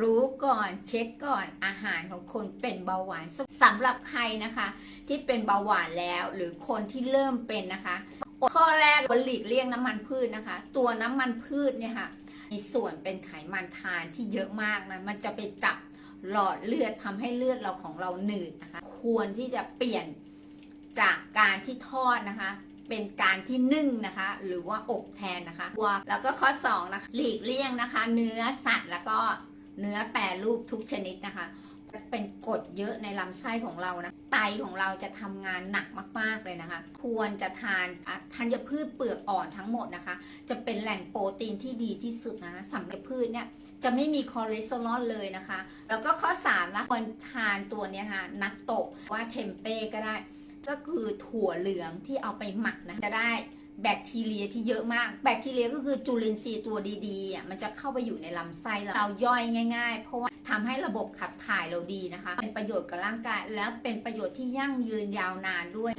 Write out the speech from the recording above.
รู้ก่อนเช็คก่อนอาหารของคนเป็นเบาหวานสำหรับใครนะคะ ที่เป็นเบาหวานแล้วหรือคนที่เริ่มเป็นนะคะ ข้อแรกควรหลีกเลี่ยงน้ำมันพืชนะคะ ตัวน้ำมันพืชเนี่ยค่ะมีส่วนเป็นไขมันทานที่เยอะมากนะมันจะไปจับหลอดเลือดทำให้เลือดเราของเราหนืดนะคะ ควรที่จะเปลี่ยนจากการที่ทอดนะคะเป็นการที่นึ่งนะคะ หรือว่าอบแทนนะคะตัวแล้วก็ข้อ2นะคะหลีกเลี่ยงนะคะ เนื้อสัตว์แล้วก็ เนื้อแปรรูปทุกชนิดนะคะเป็นกรดเยอะในลำไส้ของเรานะไตของเราจะทำงานหนักมาก ๆ เลยนะคะ ควรจะทานอะธัญพืชเปลือกอ่อนทั้งหมดนะคะ จะเป็นแหล่งโปรตีนที่ดีที่สุดนะคะสำหรับพืชเนี่ยจะไม่มีคอเลสเตอรอลเลยนะคะ แล้วก็ข้อ3นะควรทานตัวนี้ค่ะนักโตะว่าเทมเป้ก็ได้ ก็คือถั่วเหลืองที่เอาไปหมักนะจะได้ แบคทีเรียที่เยอะมาก แบคทีเรียก็คือจุลินทรีย์ตัวดีๆอะมันจะเข้าไปอยู่ในลำไส้เราเราย่อยง่าย ๆ เพราะว่าทำให้ระบบขับถ่ายเราดีนะคะ เป็นประโยชน์กับร่างกาย แล้วเป็นประโยชน์ที่ยั่งยืนยาวนานด้วย